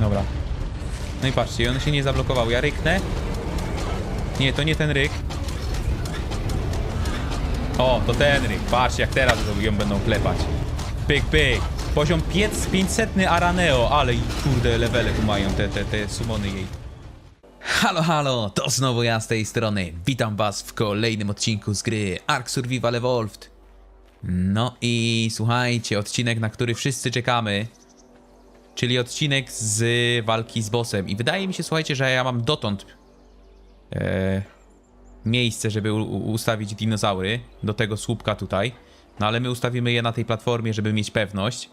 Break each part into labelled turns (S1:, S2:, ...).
S1: Dobra. No i patrzcie, on się nie zablokował. Ja ryknę. Nie, to nie ten ryk. O, to ten ryk. Patrzcie, jak teraz ją będą klepać. Pyk, pyk. Poziom 500 Araneo, ale kurde levele tu mają te, te, te sumony jej. Halo, halo, to znowu ja z tej strony. Witam was w kolejnym odcinku z gry Ark Survival Evolved. No i słuchajcie, odcinek, na który wszyscy czekamy. Czyli odcinek z walki z bossem. I wydaje mi się, słuchajcie, że ja mam dotąd e, miejsce, żeby ustawić dinozaury do tego słupka tutaj. No ale my ustawimy je na tej platformie, żeby mieć pewność.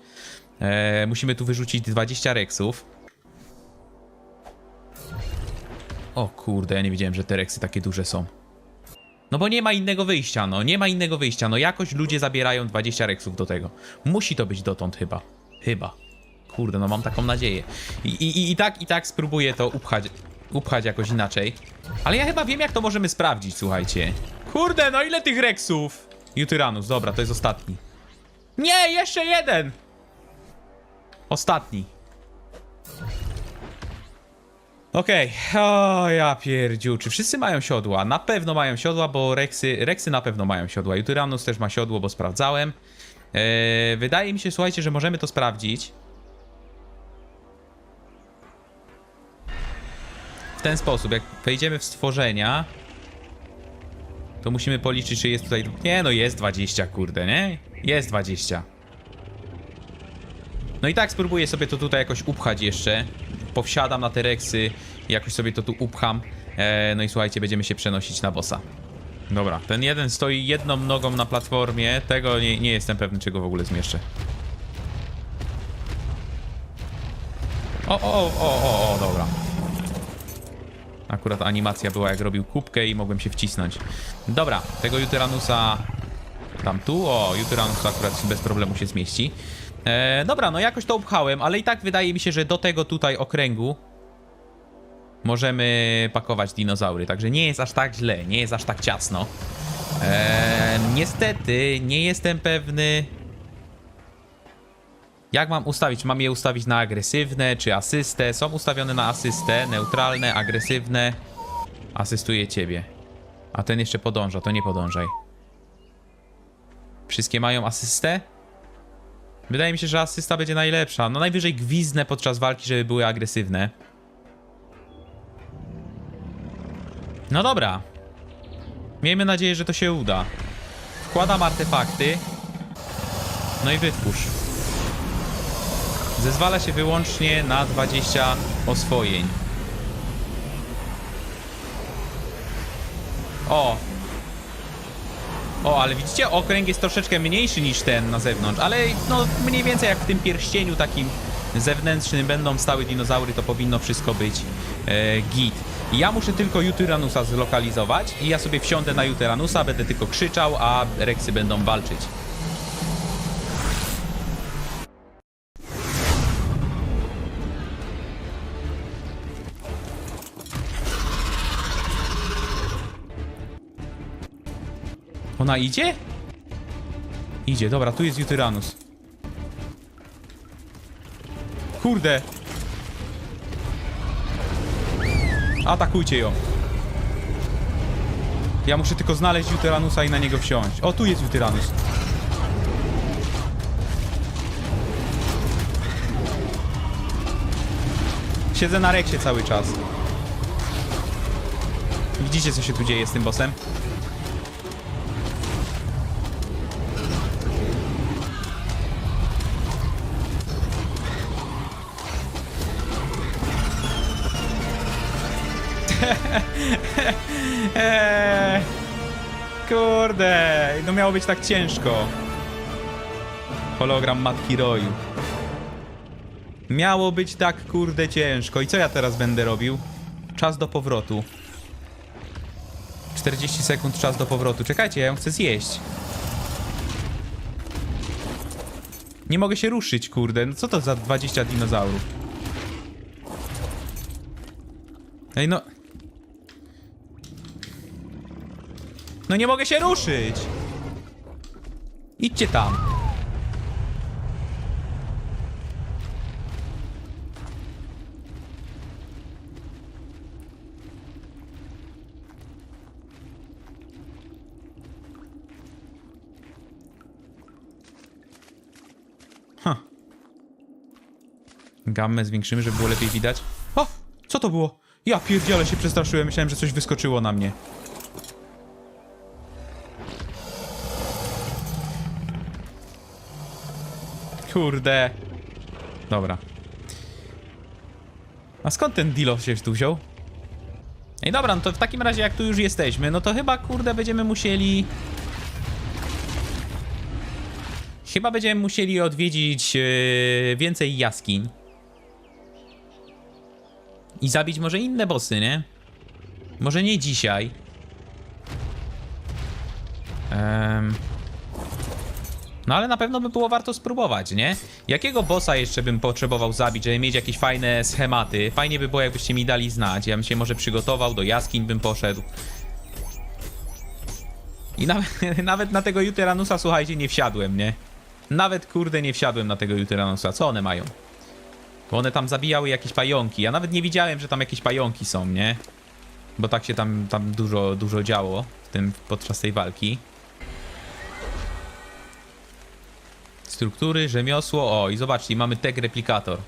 S1: E, musimy tu wyrzucić 20 reksów. O kurde, ja nie wiedziałem, że te reksy takie duże są. No bo nie ma innego wyjścia, no. Nie ma innego wyjścia. No jakoś ludzie zabierają 20 reksów do tego. Musi to być dotąd chyba. Chyba. Kurde, no mam taką nadzieję. I, i, i tak, i tak spróbuję to upchać, upchać jakoś inaczej. Ale ja chyba wiem, jak to możemy sprawdzić, słuchajcie. Kurde, no ile tych reksów? Jutyranus, dobra, to jest ostatni. Nie, jeszcze jeden! Ostatni. Okej, o ja pierdziu, czy wszyscy mają siodła? Na pewno mają siodła, bo Rexy, Rexy na pewno mają siodła. Jutyranus też ma siodło, bo sprawdzałem. Eee, wydaje mi się, słuchajcie, że możemy to sprawdzić. Ten sposób, jak wejdziemy w stworzenia, to musimy policzyć, czy jest tutaj... Nie, no jest 20, kurde, nie? Jest 20. No i tak spróbuję sobie to tutaj jakoś upchać jeszcze. Powsiadam na te reksy, jakoś sobie to tu upcham. E, no i słuchajcie, będziemy się przenosić na bossa. Dobra, ten jeden stoi jedną nogą na platformie. Tego nie, nie jestem pewny, czy go w ogóle zmieszczę. O, o, o, o, o, dobra. Akurat animacja była jak robił kubkę i mogłem się wcisnąć. Dobra, tego Juteranusa tam tu, o, Jutyranus akurat bez problemu się zmieści. E, dobra, no jakoś to upchałem, ale i tak wydaje mi się, że do tego tutaj okręgu możemy pakować dinozaury, także nie jest aż tak źle, nie jest aż tak ciasno. E, niestety nie jestem pewny jak mam ustawić? Mam je ustawić na agresywne czy asystę? Są ustawione na asystę, neutralne, agresywne. Asystuje ciebie. A ten jeszcze podąża, to nie podążaj. Wszystkie mają asystę? Wydaje mi się, że asysta będzie najlepsza. No najwyżej gwizdne podczas walki, żeby były agresywne. No dobra. Miejmy nadzieję, że to się uda. Wkładam artefakty. No i wytwórz. Zezwala się wyłącznie na 20 oswojeń. O! O, ale widzicie, okręg jest troszeczkę mniejszy niż ten na zewnątrz, ale no mniej więcej jak w tym pierścieniu takim zewnętrznym będą stały dinozaury, to powinno wszystko być e, git. Ja muszę tylko Jutyranusa zlokalizować i ja sobie wsiądę na Jutyranusa, będę tylko krzyczał, a Rexy będą walczyć. Ona idzie? Idzie, dobra, tu jest Jutyranus. Kurde. Atakujcie ją. Ja muszę tylko znaleźć Jutyranusa i na niego wsiąść. O, tu jest Jutyranus. Siedzę na reksie cały czas. Widzicie, co się tu dzieje z tym bossem? Eee, kurde, no miało być tak ciężko. Hologram Matki Roju. Miało być tak kurde ciężko. I co ja teraz będę robił? Czas do powrotu. 40 sekund czas do powrotu. Czekajcie, ja ją chcę zjeść. Nie mogę się ruszyć, kurde. No co to za 20 dinozaurów? Ej, no... No nie mogę się ruszyć. Idźcie tam. Huh. Gammę zwiększymy, żeby było lepiej widać. O! Co to było? Ja pierdziele się przestraszyłem, myślałem, że coś wyskoczyło na mnie. Kurde. Dobra. A skąd ten Dilo się tu wziął? Ej, dobra, no to w takim razie jak tu już jesteśmy, no to chyba, kurde, będziemy musieli... Chyba będziemy musieli odwiedzić yy, więcej jaskiń. I zabić może inne bossy, nie? Może nie dzisiaj. Em. No ale na pewno by było warto spróbować, nie? Jakiego bossa jeszcze bym potrzebował zabić, żeby mieć jakieś fajne schematy? Fajnie by było, jakbyście mi dali znać. Ja bym się może przygotował, do jaskiń bym poszedł. I nawet, nawet na tego Juteranusa, słuchajcie, nie wsiadłem, nie? Nawet, kurde, nie wsiadłem na tego Juteranusa. Co one mają? Bo one tam zabijały jakieś pająki. Ja nawet nie widziałem, że tam jakieś pająki są, nie? Bo tak się tam, tam dużo, dużo działo w tym, podczas tej walki. Struktury, rzemiosło, o i zobaczcie, mamy tag replikator.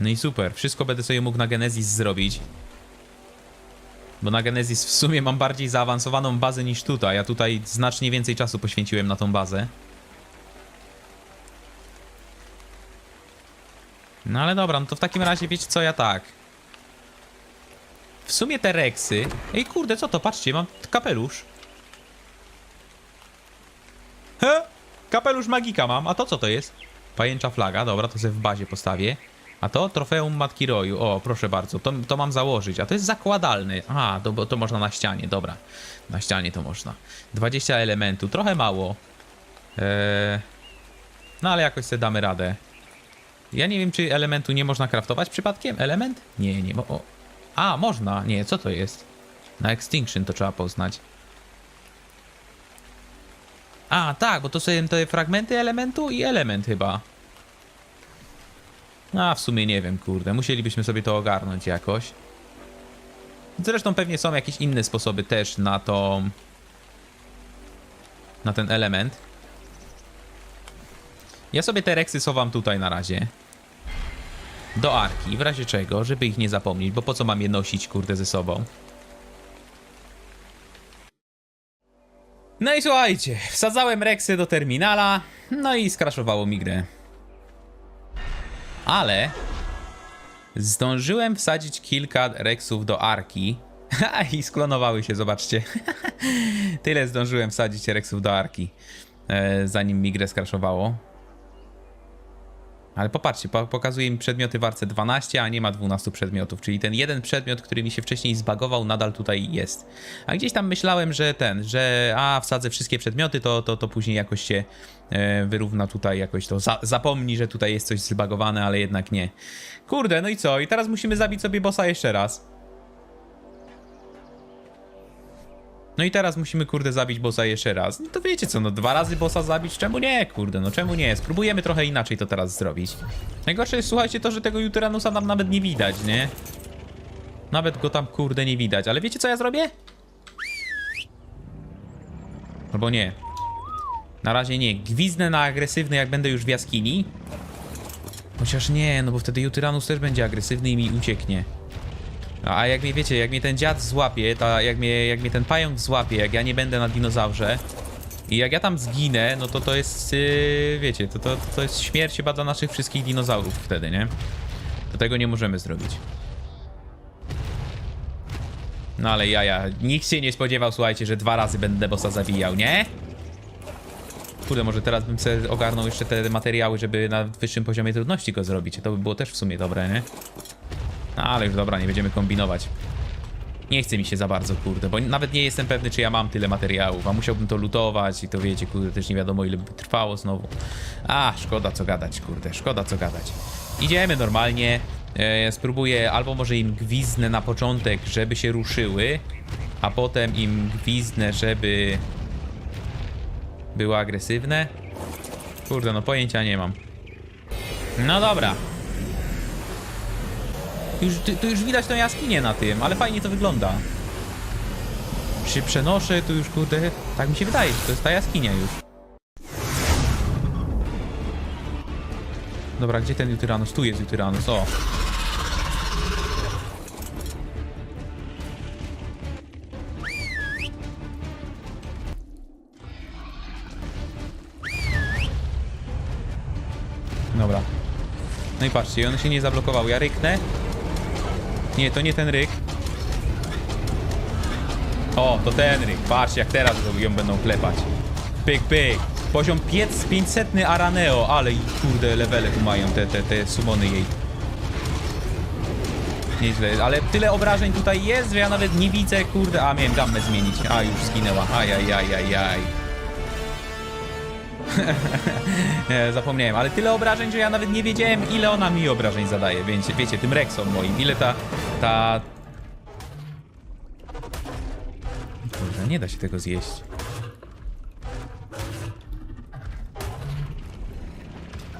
S1: No i super, wszystko będę sobie mógł na Genesis zrobić. Bo na Genesis w sumie mam bardziej zaawansowaną bazę niż tutaj. Ja tutaj znacznie więcej czasu poświęciłem na tą bazę. No ale dobra, no to w takim razie wiecie co, ja tak. W sumie te reksy... Ej kurde, co to? Patrzcie, mam kapelusz. Kapelusz magika mam, a to co to jest? Pajęcza flaga, dobra, to sobie w bazie postawię. A to trofeum Matki Roju, o proszę bardzo, to, to mam założyć, a to jest zakładalny. A, to, to można na ścianie, dobra. Na ścianie to można. 20 elementu, trochę mało. Eee... No ale jakoś sobie damy radę. Ja nie wiem, czy elementu nie można kraftować przypadkiem? Element? Nie, nie. Mo o. A, można. Nie, co to jest? Na Extinction to trzeba poznać. A, tak, bo to są te fragmenty elementu i element chyba. A, w sumie nie wiem, kurde. Musielibyśmy sobie to ogarnąć jakoś. Zresztą pewnie są jakieś inne sposoby też na to... Na ten element. Ja sobie te reksy sowam tutaj na razie. Do arki, w razie czego, żeby ich nie zapomnieć, bo po co mam je nosić, kurde, ze sobą. No i słuchajcie, wsadzałem reksy do terminala, no i skraszowało mi grę. Ale zdążyłem wsadzić kilka reksów do arki. I sklonowały się, zobaczcie. Tyle zdążyłem wsadzić reksów do arki, e, zanim mi grę skraszowało. Ale popatrzcie, po, pokazuje mi przedmioty w arce 12, a nie ma 12 przedmiotów, czyli ten jeden przedmiot, który mi się wcześniej zbagował, nadal tutaj jest. A gdzieś tam myślałem, że ten, że a, wsadzę wszystkie przedmioty, to, to, to później jakoś się e, wyrówna tutaj, jakoś to za, zapomni, że tutaj jest coś zbagowane, ale jednak nie. Kurde, no i co? I teraz musimy zabić sobie bossa jeszcze raz. No i teraz musimy, kurde, zabić bossa jeszcze raz. No to wiecie co, no dwa razy bossa zabić, czemu nie, kurde, no czemu nie? Spróbujemy trochę inaczej to teraz zrobić. Najgorsze jest, słuchajcie, to, że tego Juteranusa nam nawet nie widać, nie? Nawet go tam, kurde, nie widać. Ale wiecie co ja zrobię? Albo nie. Na razie nie. Gwiznę na agresywny, jak będę już w jaskini. Chociaż nie, no bo wtedy Jutyranus też będzie agresywny i mi ucieknie. A jak mnie, wiecie, jak mnie ten dziad złapie, to jak mnie, jak mnie ten pająk złapie, jak ja nie będę na dinozaurze i jak ja tam zginę, no to to jest, yy, wiecie, to, to, to jest śmierć chyba dla naszych wszystkich dinozaurów wtedy, nie? To tego nie możemy zrobić. No ale jaja, nikt się nie spodziewał, słuchajcie, że dwa razy będę bossa zabijał, nie? Kurde, może teraz bym sobie ogarnął jeszcze te materiały, żeby na wyższym poziomie trudności go zrobić. To by było też w sumie dobre, nie? No, ale już dobra, nie będziemy kombinować. Nie chce mi się za bardzo, kurde, bo nawet nie jestem pewny, czy ja mam tyle materiałów, a musiałbym to lutować i to wiecie, kurde, też nie wiadomo ile by trwało znowu. A, szkoda co gadać, kurde, szkoda co gadać. Idziemy normalnie, e, spróbuję albo może im gwiznę na początek, żeby się ruszyły, a potem im gwiznę, żeby były agresywne. Kurde, no pojęcia nie mam. No dobra, już, tu, już widać tą jaskinię na tym, ale fajnie to wygląda. Się przenoszę, tu już kurde, tak mi się wydaje, że to jest ta jaskinia już. Dobra, gdzie ten Jutyranus? Tu jest Jutyranus, o. Dobra. No i patrzcie, on się nie zablokował. Ja ryknę. Nie, to nie ten ryk. O, to ten ryk. Patrzcie, jak teraz ją będą klepać. Pyk, pyk. Poziom piec 500 Araneo, ale kurde levele tu mają te, te, te sumony jej. Nieźle, ale tyle obrażeń tutaj jest, że ja nawet nie widzę, kurde, a miałem gammę zmienić. A, już skinęła. Ajajajajaj. Nie, zapomniałem, ale tyle obrażeń, że ja nawet nie wiedziałem, ile ona mi obrażeń zadaje, więc wiecie, tym Rexom moim, ile ta, ta... Kurde, nie da się tego zjeść.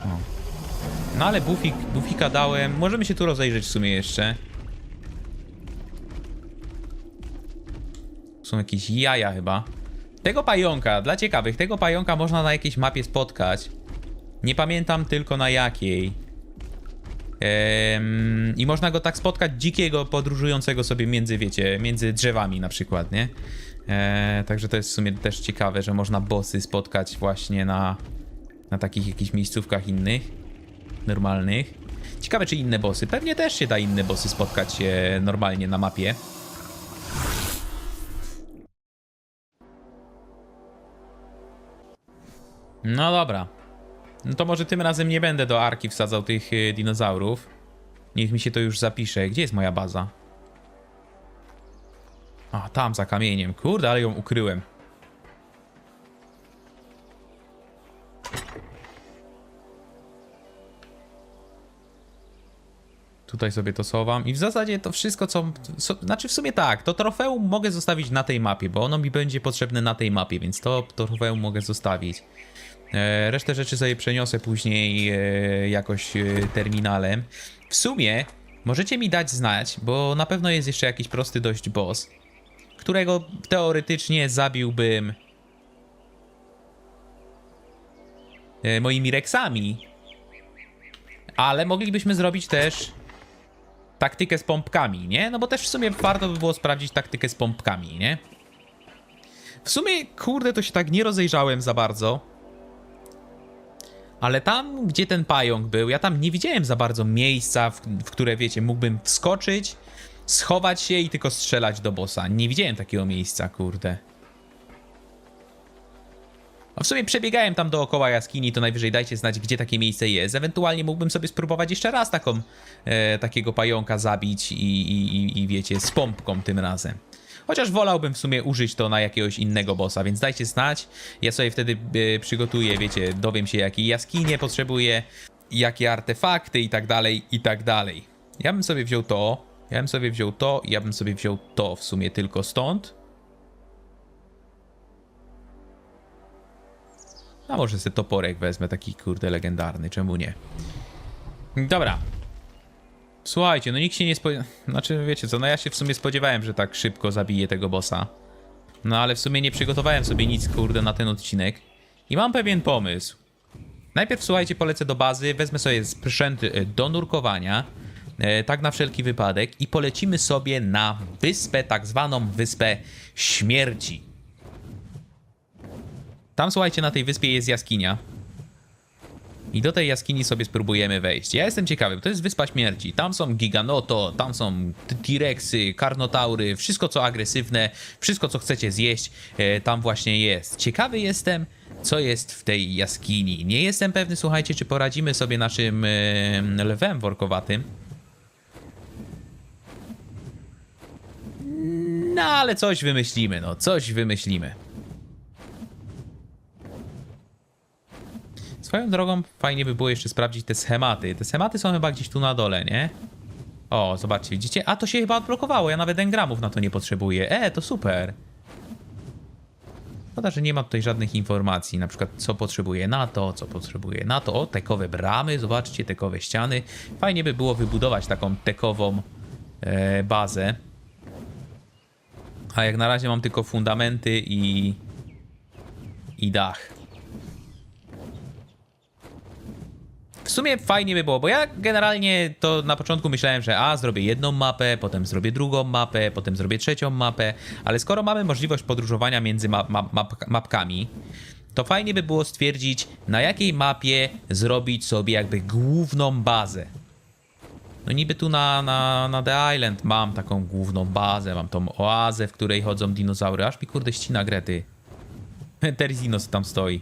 S1: O. No ale bufik, bufika dałem, możemy się tu rozejrzeć w sumie jeszcze. Są jakieś jaja chyba. Tego pająka, dla ciekawych, tego pająka można na jakiejś mapie spotkać. Nie pamiętam tylko na jakiej. Em, I można go tak spotkać dzikiego, podróżującego sobie między, wiecie, między drzewami na przykład, nie? E, także to jest w sumie też ciekawe, że można bossy spotkać właśnie na, na takich jakichś miejscówkach innych, normalnych. Ciekawe, czy inne bossy. Pewnie też się da inne bossy spotkać e, normalnie na mapie. No dobra. No to może tym razem nie będę do arki wsadzał tych y, dinozaurów. Niech mi się to już zapisze. Gdzie jest moja baza? A, tam za kamieniem. Kurde, ale ją ukryłem. Tutaj sobie to sowam i w zasadzie to wszystko co... co znaczy w sumie tak, to trofeum mogę zostawić na tej mapie, bo ono mi będzie potrzebne na tej mapie, więc to trofeum mogę zostawić. E, resztę rzeczy sobie przeniosę później e, jakoś e, terminalem. W sumie możecie mi dać znać, bo na pewno jest jeszcze jakiś prosty dość boss, którego teoretycznie zabiłbym moimi reksami. Ale moglibyśmy zrobić też taktykę z pompkami, nie? No bo też w sumie warto by było sprawdzić taktykę z pompkami, nie? W sumie, kurde, to się tak nie rozejrzałem za bardzo. Ale tam, gdzie ten pająk był, ja tam nie widziałem za bardzo miejsca, w, w które, wiecie, mógłbym wskoczyć, schować się i tylko strzelać do bossa. Nie widziałem takiego miejsca, kurde. A w sumie przebiegałem tam dookoła jaskini, to najwyżej dajcie znać, gdzie takie miejsce jest. Ewentualnie mógłbym sobie spróbować jeszcze raz taką, e, takiego pająka zabić i, i, i, i wiecie, z pompką tym razem. Chociaż wolałbym w sumie użyć to na jakiegoś innego bossa, więc dajcie znać. Ja sobie wtedy e, przygotuję, wiecie, dowiem się jakie jaskinie potrzebuję, jakie artefakty i tak dalej, i tak dalej. Ja bym sobie wziął to, ja bym sobie wziął to, ja bym sobie wziął to w sumie tylko stąd. A może sobie toporek wezmę, taki kurde legendarny, czemu nie? Dobra. Słuchajcie, no nikt się nie spodziewał. Znaczy, wiecie co, no ja się w sumie spodziewałem, że tak szybko zabiję tego bossa. No ale w sumie nie przygotowałem sobie nic, kurde, na ten odcinek. I mam pewien pomysł. Najpierw, słuchajcie, polecę do bazy, wezmę sobie sprzęt y, do nurkowania. e, Tak na wszelki wypadek. I polecimy sobie na wyspę, tak zwaną wyspę śmierci. Tam, słuchajcie, na tej wyspie jest jaskinia. I do tej jaskini sobie spróbujemy wejść. Ja jestem ciekawy, bo to jest Wyspa Śmierci. Tam są giganoto, tam są T-Rexy, karnotaury, wszystko co agresywne, wszystko co chcecie zjeść, e, tam właśnie jest. Ciekawy jestem, co jest w tej jaskini. Nie jestem pewny, słuchajcie, czy poradzimy sobie naszym e, lwem workowatym. No, ale coś wymyślimy, no, coś wymyślimy. Swoją drogą fajnie by było jeszcze sprawdzić te schematy. Te schematy są chyba gdzieś tu na dole, nie? O, zobaczcie, widzicie? A to się chyba odblokowało, ja nawet engramów na to nie potrzebuję. E, to super. Szkoda, że nie ma tutaj żadnych informacji, na przykład co potrzebuje na to, co potrzebuje na to. O, tekowe bramy, zobaczcie, tekowe ściany. Fajnie by było wybudować taką tekową e, bazę. A jak na razie mam tylko fundamenty i... i dach. W sumie fajnie by było, bo ja generalnie to na początku myślałem, że a, zrobię jedną mapę, potem zrobię drugą mapę, potem zrobię trzecią mapę, ale skoro mamy możliwość podróżowania między ma map map mapkami, to fajnie by było stwierdzić, na jakiej mapie zrobić sobie jakby główną bazę. No niby tu na, na, na The Island mam taką główną bazę, mam tą oazę, w której chodzą dinozaury, aż mi kurde ścina grety. Terzinos tam stoi.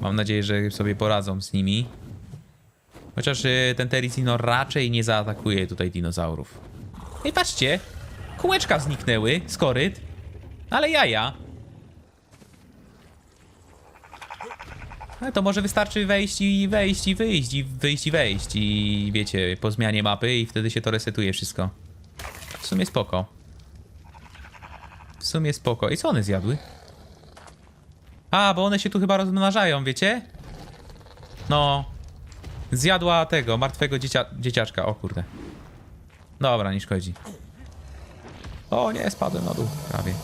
S1: Mam nadzieję, że sobie poradzą z nimi. Chociaż y, ten Terizino raczej nie zaatakuje tutaj dinozaurów. I patrzcie, kółeczka zniknęły z koryt, ale jaja. Ale to może wystarczy wejść i wejść i wyjść i wyjść i wejść i wiecie, po zmianie mapy i wtedy się to resetuje wszystko. W sumie spoko. W sumie spoko. I co one zjadły? A, bo one się tu chyba rozmnażają, wiecie? No. Zjadła tego, martwego dziecia dzieciaczka. O kurde. Dobra, nie szkodzi. O nie, spadłem na dół. Prawie.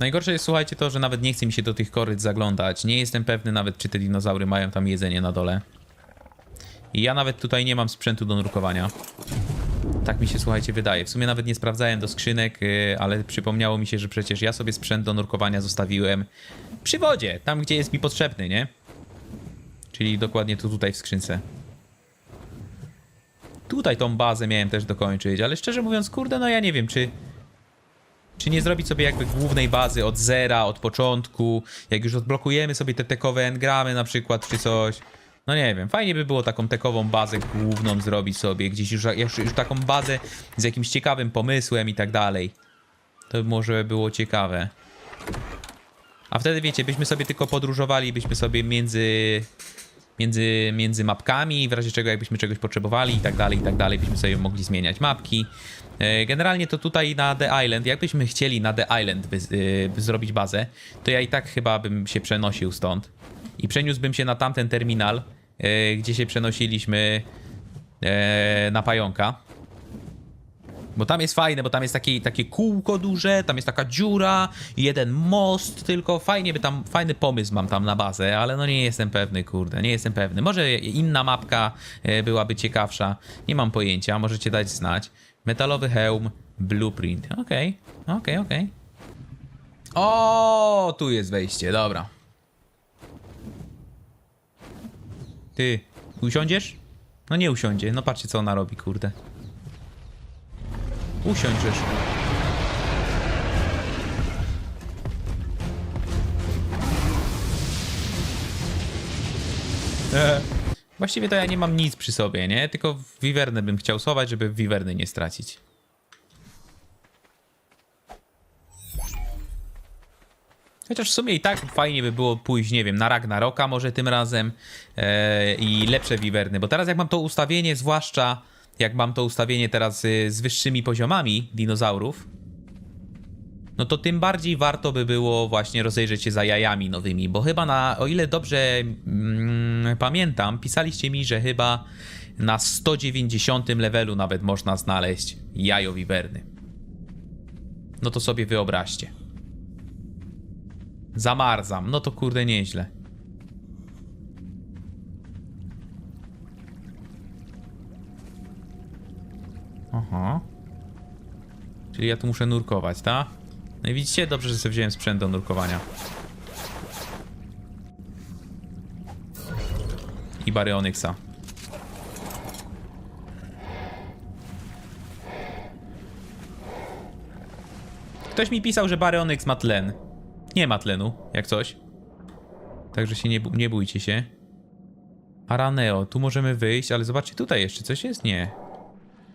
S1: Najgorsze jest, słuchajcie, to, że nawet nie chce mi się do tych koryt zaglądać. Nie jestem pewny nawet, czy te dinozaury mają tam jedzenie na dole. I ja nawet tutaj nie mam sprzętu do nurkowania. Tak mi się, słuchajcie, wydaje. W sumie nawet nie sprawdzałem do skrzynek, yy, ale przypomniało mi się, że przecież ja sobie sprzęt do nurkowania zostawiłem przy wodzie, tam gdzie jest mi potrzebny, nie? Czyli dokładnie tu tutaj w skrzynce. Tutaj tą bazę miałem też dokończyć, ale szczerze mówiąc, kurde, no ja nie wiem, czy... Czy nie zrobić sobie jakby głównej bazy od zera, od początku, jak już odblokujemy sobie te tekowe engramy na przykład, czy coś. No nie wiem, fajnie by było taką tekową bazę główną zrobić sobie, gdzieś już, już, już taką bazę z jakimś ciekawym pomysłem i tak dalej. To by może było ciekawe. A wtedy wiecie, byśmy sobie tylko podróżowali, byśmy sobie między, między, między mapkami, w razie czego jakbyśmy czegoś potrzebowali i tak dalej, i tak dalej, byśmy sobie mogli zmieniać mapki. E, Generalnie to tutaj na The Island, jakbyśmy chcieli na The Island y, zrobić bazę, to ja i tak chyba bym się przenosił stąd. I przeniósłbym się na tamten terminal, e, gdzie się przenosiliśmy e, na pająka. Bo tam jest fajne, bo tam jest takie, takie kółko duże, tam jest taka dziura, jeden most, tylko fajnie by tam, fajny pomysł mam tam na bazę, ale no nie jestem pewny, kurde, nie jestem pewny. Może inna mapka e, byłaby ciekawsza, nie mam pojęcia, możecie dać znać. Metalowy hełm, blueprint, okej, okej, okej. O, tu jest wejście, dobra. Ty, usiądziesz? No nie usiądzie, no patrzcie co ona robi, kurde. Usiądź. E, Właściwie to ja nie mam nic przy sobie, nie? Tylko w wiwernę bym chciał schować, żeby wiwerny nie stracić. Chociaż w sumie i tak fajnie by było pójść, nie wiem, na Ragnaroka może tym razem e, i lepsze wiwerny, bo teraz jak mam to ustawienie, zwłaszcza jak mam to ustawienie teraz y, z wyższymi poziomami dinozaurów, no to tym bardziej warto by było właśnie rozejrzeć się za jajami nowymi, bo chyba na, o ile dobrze mm, pamiętam, pisaliście mi, że chyba na 190 levelu nawet można znaleźć jajo wiwerny. No to sobie wyobraźcie. Zamarzam, no to kurde nieźle. Aha. Czyli ja tu muszę nurkować, tak? No i widzicie, dobrze, że sobie wziąłem sprzęt do nurkowania. I Baryonyxa. Ktoś mi pisał, że Baryonyx ma tlen. Nie ma tlenu, jak coś. Także się nie, nie bójcie się. Araneo, tu możemy wyjść, ale zobaczcie, tutaj jeszcze coś jest? Nie.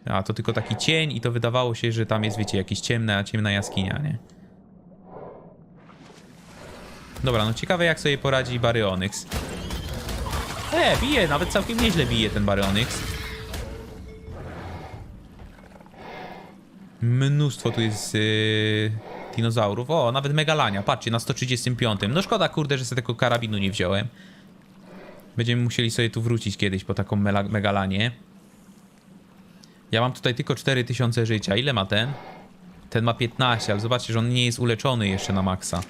S1: A, to tylko taki cień i to wydawało się, że tam jest, wiecie, jakiś ciemna, ciemna jaskinia, nie? Dobra, no ciekawe jak sobie poradzi Baryonyx. E, bije, nawet całkiem nieźle bije ten Baryonyx. Mnóstwo tu jest yy, dinozaurów. O, nawet Megalania, patrzcie, na 135. No szkoda, kurde, że sobie tego karabinu nie wziąłem. Będziemy musieli sobie tu wrócić kiedyś po taką Megalanię. Ja mam tutaj tylko 4000 życia. Ile ma ten? Ten ma 15, ale zobaczcie, że on nie jest uleczony jeszcze na maksa.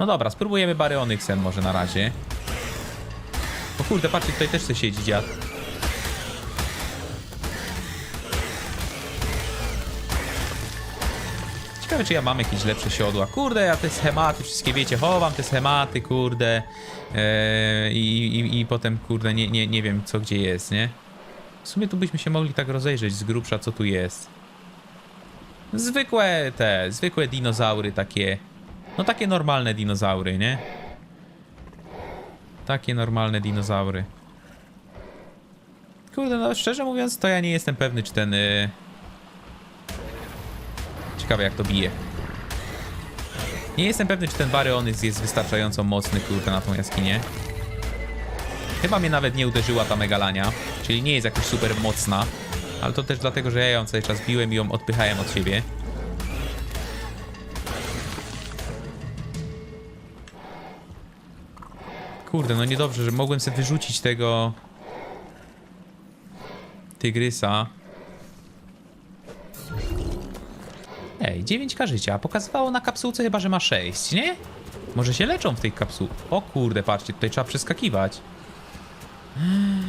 S1: No dobra, spróbujemy Baryonyxem może na razie. O kurde, patrzcie, tutaj też chce siedzi dziad. Ciekawe, czy ja mam jakieś lepsze siodła. Kurde, ja te schematy, wszystkie wiecie, chowam te schematy, kurde. Eee, i, i, I potem, kurde, nie, nie, nie wiem, co gdzie jest, nie? W sumie tu byśmy się mogli tak rozejrzeć z grubsza, co tu jest. Zwykłe te, zwykłe dinozaury takie. No takie normalne dinozaury, nie? Takie normalne dinozaury. Kurde, no szczerze mówiąc, to ja nie jestem pewny, czy ten... Y... Ciekawe jak to bije. Nie jestem pewny, czy ten Baryonyx jest wystarczająco mocny, kurde, na tą jaskinię. Chyba mnie nawet nie uderzyła ta megalania, czyli nie jest jakoś super mocna. Ale to też dlatego, że ja ją cały czas biłem i ją odpychałem od siebie. Kurde, no niedobrze, że mogłem sobie wyrzucić tego... Tygrysa. Ej, 9k życia. Pokazywało na kapsułce chyba, że ma 6, nie? Może się leczą w tej kapsułce. O kurde, patrzcie, tutaj trzeba przeskakiwać. Oho,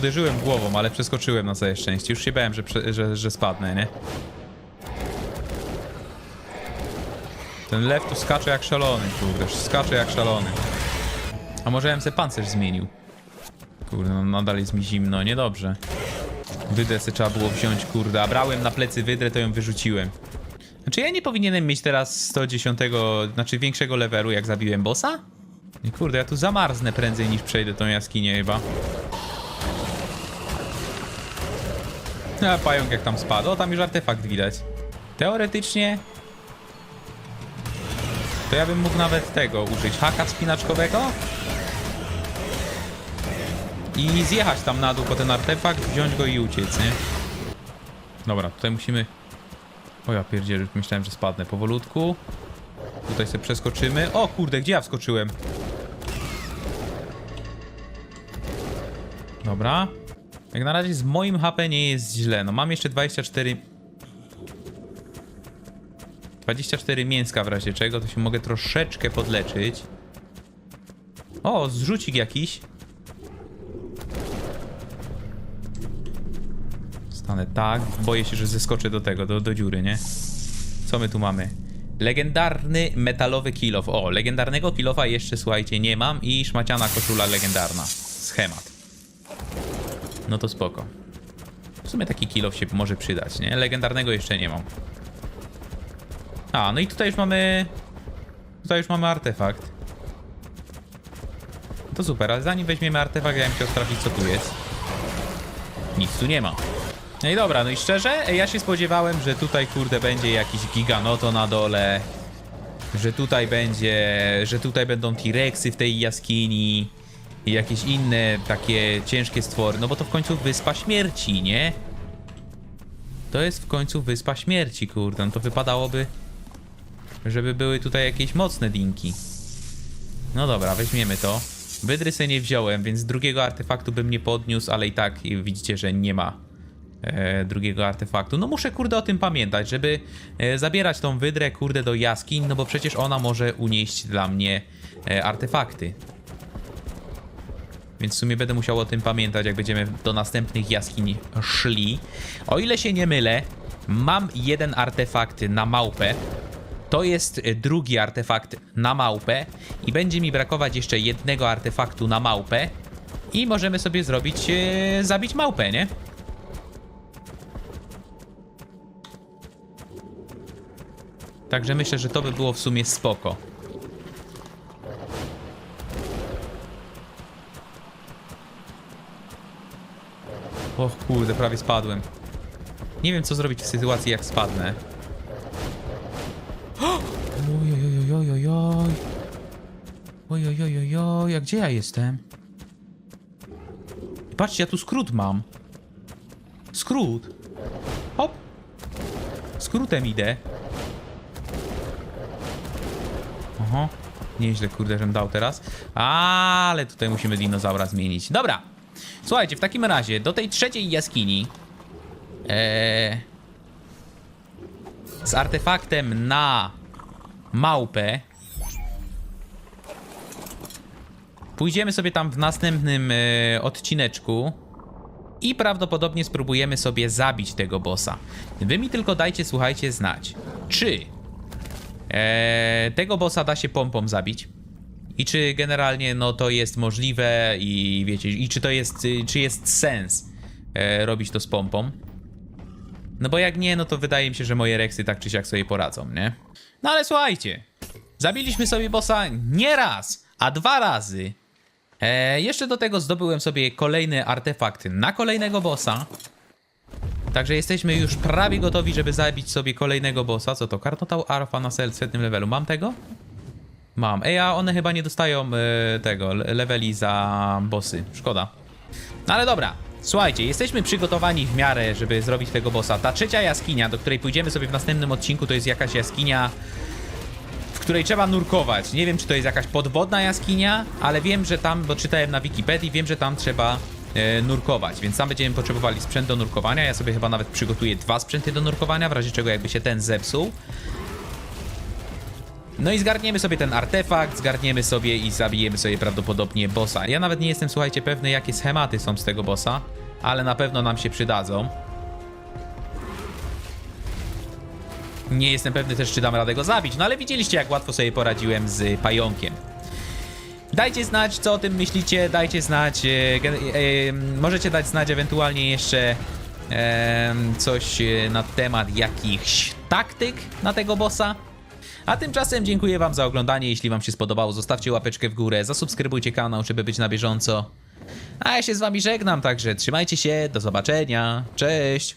S1: uderzyłem głową, ale przeskoczyłem na całe szczęście. Już się bałem, że, że, że spadnę, nie? Ten lew tu skacze jak szalony, kurde, skacze jak szalony. A może ja bym se pancerz zmienił? Kurde, no nadal jest mi zimno, niedobrze. Wydrę se trzeba było wziąć, kurde, a brałem na plecy wydrę, to ją wyrzuciłem. Znaczy ja nie powinienem mieć teraz 110, znaczy większego levelu, jak zabiłem bossa? Nie, kurde, ja tu zamarznę prędzej niż przejdę tą jaskinię chyba. A pająk jak tam spadł, o tam już artefakt widać. Teoretycznie to ja bym mógł nawet tego użyć. Haka wspinaczkowego. I zjechać tam na dół po ten artefakt, wziąć go i uciec, nie? Dobra, tutaj musimy... O ja pierdzielę, myślałem, że spadnę powolutku. Tutaj sobie przeskoczymy. O kurde, gdzie ja wskoczyłem? Dobra. Jak na razie z moim HP nie jest źle. No mam jeszcze 24 24 mięska w razie czego, to się mogę troszeczkę podleczyć. O, zrzucik jakiś. Stanę tak, boję się, że zeskoczę do tego, do, do dziury, nie? Co my tu mamy? Legendarny metalowy kilof. O, legendarnego kilofa jeszcze, słuchajcie, nie mam i szmaciana koszula legendarna. Schemat. No to spoko. W sumie taki kilof się może przydać, nie? Legendarnego jeszcze nie mam. A, no i tutaj już mamy... Tutaj już mamy artefakt. To super, ale zanim weźmiemy artefakt, ja bym chciał sprawdzić, co tu jest. Nic tu nie ma. No i dobra, no i szczerze, ja się spodziewałem, że tutaj, kurde, będzie jakiś giganoto na dole. Że tutaj będzie... Że tutaj będą T-Rexy w tej jaskini. I jakieś inne takie ciężkie stwory. No bo to w końcu Wyspa Śmierci, nie? To jest w końcu Wyspa Śmierci, kurde. No to wypadałoby żeby były tutaj jakieś mocne dinki. No dobra, weźmiemy to. Wydry sobie nie wziąłem, więc drugiego artefaktu bym nie podniósł, ale i tak widzicie, że nie ma e, drugiego artefaktu. No muszę kurde o tym pamiętać, żeby e, zabierać tą wydrę kurde do jaskiń, no bo przecież ona może unieść dla mnie e, artefakty. Więc w sumie będę musiał o tym pamiętać, jak będziemy do następnych jaskiń szli. O ile się nie mylę, mam jeden artefakt na małpę. To jest y, drugi artefakt na małpę i będzie mi brakować jeszcze jednego artefaktu na małpę i możemy sobie zrobić, yy, zabić małpę, nie? Także myślę, że to by było w sumie spoko. Och kurde, prawie spadłem. Nie wiem co zrobić w sytuacji jak spadnę. Ojojojojojoj. Ojojojojoj, a gdzie ja jestem? Patrzcie, ja tu skrót mam. Skrót. Hop. Skrótem idę. Oho. Nieźle, kurde, żem dał teraz. Ale tutaj musimy dinozaura zmienić. Dobra. Słuchajcie, w takim razie do tej trzeciej jaskini e, z artefaktem na małpę pójdziemy sobie tam w następnym e, odcineczku i prawdopodobnie spróbujemy sobie zabić tego bossa. Wy mi tylko dajcie, słuchajcie, znać, czy e, tego bossa da się pompą zabić i czy generalnie no to jest możliwe i wiecie, i czy to jest, y, czy jest sens e, robić to z pompą. No bo jak nie, no to wydaje mi się, że moje reksy tak czy siak sobie poradzą, nie? No ale słuchajcie, zabiliśmy sobie bossa nie raz, a dwa razy. E, jeszcze do tego zdobyłem sobie kolejny artefakt na kolejnego bossa. Także jesteśmy już prawie gotowi, żeby zabić sobie kolejnego bossa. Co to? Karnotał Alpha na setnym levelu. Mam tego? Mam. Ej, a one chyba nie dostają e, tego, le- leveli za bossy. Szkoda. No ale dobra. Słuchajcie, jesteśmy przygotowani w miarę, żeby zrobić tego bossa. Ta trzecia jaskinia, do której pójdziemy sobie w następnym odcinku, to jest jakaś jaskinia, w której trzeba nurkować. Nie wiem, czy to jest jakaś podwodna jaskinia, ale wiem, że tam, bo czytałem na Wikipedii, wiem, że tam trzeba e, nurkować, więc tam będziemy potrzebowali sprzęt do nurkowania. Ja sobie chyba nawet przygotuję dwa sprzęty do nurkowania, w razie czego jakby się ten zepsuł. No i zgarniemy sobie ten artefakt, zgarniemy sobie i zabijemy sobie prawdopodobnie bossa. Ja nawet nie jestem, słuchajcie, pewny jakie schematy są z tego bossa, ale na pewno nam się przydadzą. Nie jestem pewny też, czy dam radę go zabić, no ale widzieliście, jak łatwo sobie poradziłem z pająkiem. Dajcie znać, co o tym myślicie, dajcie znać, e, gen- e, możecie dać znać ewentualnie jeszcze e, coś e, na temat jakichś taktyk na tego bossa. A tymczasem dziękuję wam za oglądanie, jeśli wam się spodobało, zostawcie łapeczkę w górę, zasubskrybujcie kanał, żeby być na bieżąco. A ja się z wami żegnam, także trzymajcie się, do zobaczenia, cześć!